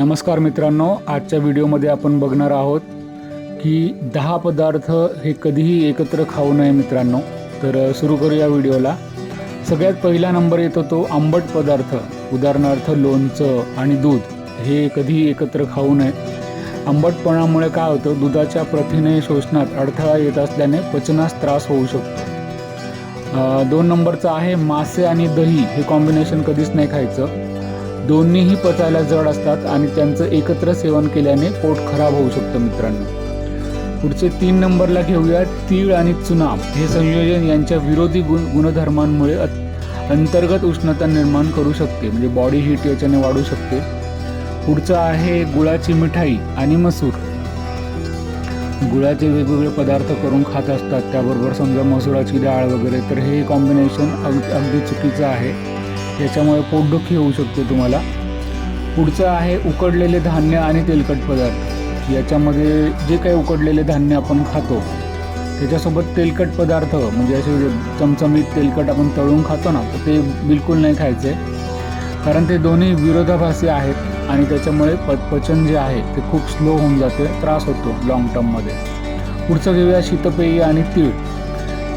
नमस्कार मित्रांनो आजच्या व्हिडिओमध्ये आपण बघणार आहोत की दहा पदार्थ हे कधीही एकत्र खाऊ नये मित्रांनो. तर सुरू करूया व्हिडिओला. सगळ्यात पहिला नंबर येतो तो आंबट पदार्थ. उदाहरणार्थ लोणचं आणि दूध हे कधीही एकत्र खाऊ नये. आंबटपणामुळे काय होतं दुधाच्या प्रथिने शोषणात अडथळा येत असल्याने पचनास त्रास होऊ शकतो. दोन नंबरचं आहे मासे आणि दही. हे कॉम्बिनेशन कधीच नाही खायचं. दोन्हीही पचायला जड असतात आणि त्यांचं एकत्र सेवन केल्याने पोट खराब होऊ शकतं मित्रांनो. पुढचे तीन नंबरला घेऊया तीळ आणि चुना हे संयोजन यांच्या विरोधी गुण गुणधर्मांमुळे अंतर्गत उष्णता निर्माण करू शकते म्हणजे बॉडी हीट याच्याने वाढू शकते. पुढचं आहे गुळाची मिठाई आणि मसूर. गुळाचे वेगवेगळे पदार्थ करून खात असतात त्याबरोबर समजा मसुराची डाळ वगैरे तर हे कॉम्बिनेशन अग अगदी चुकीचं आहे. याच्यामुळे पोटदुखी होऊ शकते तुम्हाला. पुढचं आहे उकडलेले धान्य आणि तेलकट पदार्थ. याच्यामध्ये जे काही उकडलेले धान्य आपण खातो त्याच्यासोबत तेलकट पदार्थ म्हणजे असे चमचमीत तेलकट आपण तळून खातो ना तर ते बिलकुल नाही खायचे. कारण ते दोन्ही विरोधाभासी आहेत आणि त्याच्यामुळे प पचन जे आहे ते खूप स्लो होऊन जाते त्रास होतो लॉंग टर्ममध्ये पुढचं घेऊया शीतपेयी आणि तीळ.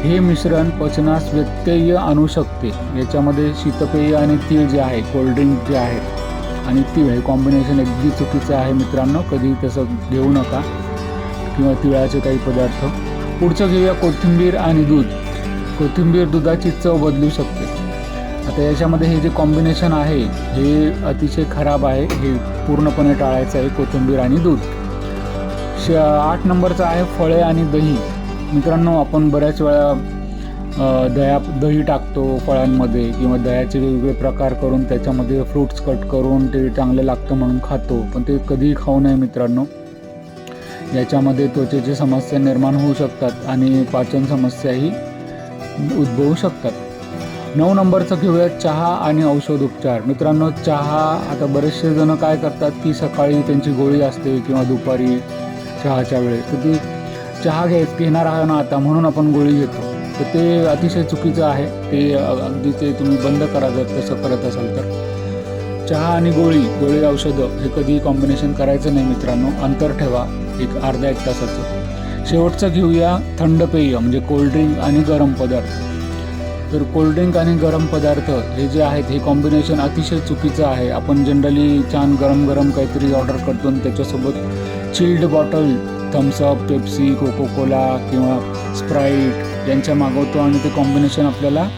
हे मिश्रण पचनास व्यत्यय आणू शकते. याच्यामध्ये शीतपेय आणि तीळ जे आहे कोल्ड्रिंक जे आहेत आणि तीळ हे कॉम्बिनेशन अगदी चुकीचं आहे मित्रांनो. कधी तसं घेऊ नका किंवा तिळाचे काही पदार्थ. पुढचं घेऊया कोथिंबीर आणि दूध. कोथिंबीर दुधाची चव बदलू शकते. आता याच्यामध्ये हे जे कॉम्बिनेशन आहे हे अतिशय खराब आहे. हे पूर्णपणे टाळायचं आहे कोथिंबीर आणि दूध. श आठ नंबरचं आहे फळे आणि दही. मित्रांनो आपण बऱ्याच वेळा दह्या दही टाकतो फळांमध्ये किंवा दह्याचे वेगवेगळे प्रकार करून त्याच्यामध्ये फ्रूट्स कट करून ते चांगलं लागतं म्हणून खातो पण ते कधीही खाऊ नये मित्रांनो. याच्यामध्ये त्वचेची समस्या निर्माण होऊ शकतात आणि पाचन समस्याही उद्भवू शकतात. नऊ नंबरचं घेऊया चहा आणि औषध उपचार. मित्रांनो चहा आता बरेचसे जण काय करतात की सकाळी त्यांची गोळी असते किंवा दुपारी चहाच्या वेळेस. तर ती चहा घ्याय पिणार आहात ना आता म्हणून आपण गोळी घेतो. तर ते अतिशय चुकीचं आहे. ते अगदी ते तुम्ही बंद करा जर तसं करत असाल तर. चहा आणि गोळी गोळी औषधं हे कधी कॉम्बिनेशन करायचं नाही मित्रांनो. अंतर ठेवा एक अर्धा एक तासाचं. शेवटचं घेऊया थंड पेय म्हणजे कोल्ड्रिंक आणि गरम पदार्थ. तर कोल्ड्रिंक आणि गरम पदार्थ हे जे आहेत हे कॉम्बिनेशन अतिशय चुकीचं आहे. आपण जनरली छान गरम गरम काहीतरी ऑर्डर करतो आणि त्याच्यासोबत chilled bottle Thums Up Pepsi Coca Cola किंवा स्प्राईट यांच्या मागवतो आणि ते कॉम्बिनेशन आपल्याला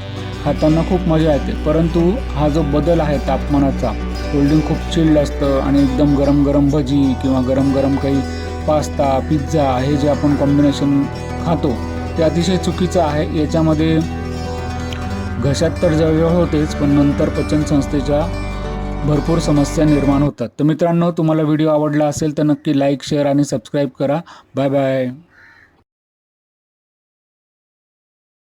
खाताना खूप मजा येते. परंतु हा जो बदल आहे तापमानाचा कोल्ड्रिंक खूप चिल्ड असतं आणि एकदम गरम गरम भजी किंवा गरम गरम काही पास्ता पिझ्झा हे जे आपण कॉम्बिनेशन खातो ते अतिशय चुकीचं आहे. याच्यामध्ये घशात तर जळजळ होतेच पण नंतर पचन संस्थेच्या भरपूर समस्या निर्माण होतात. तर मित्रांनो तुम्हाला व्हिडिओ आवडला असेल तर नक्की लाईक शेअर आणि सबस्क्राईब करा. Bye bye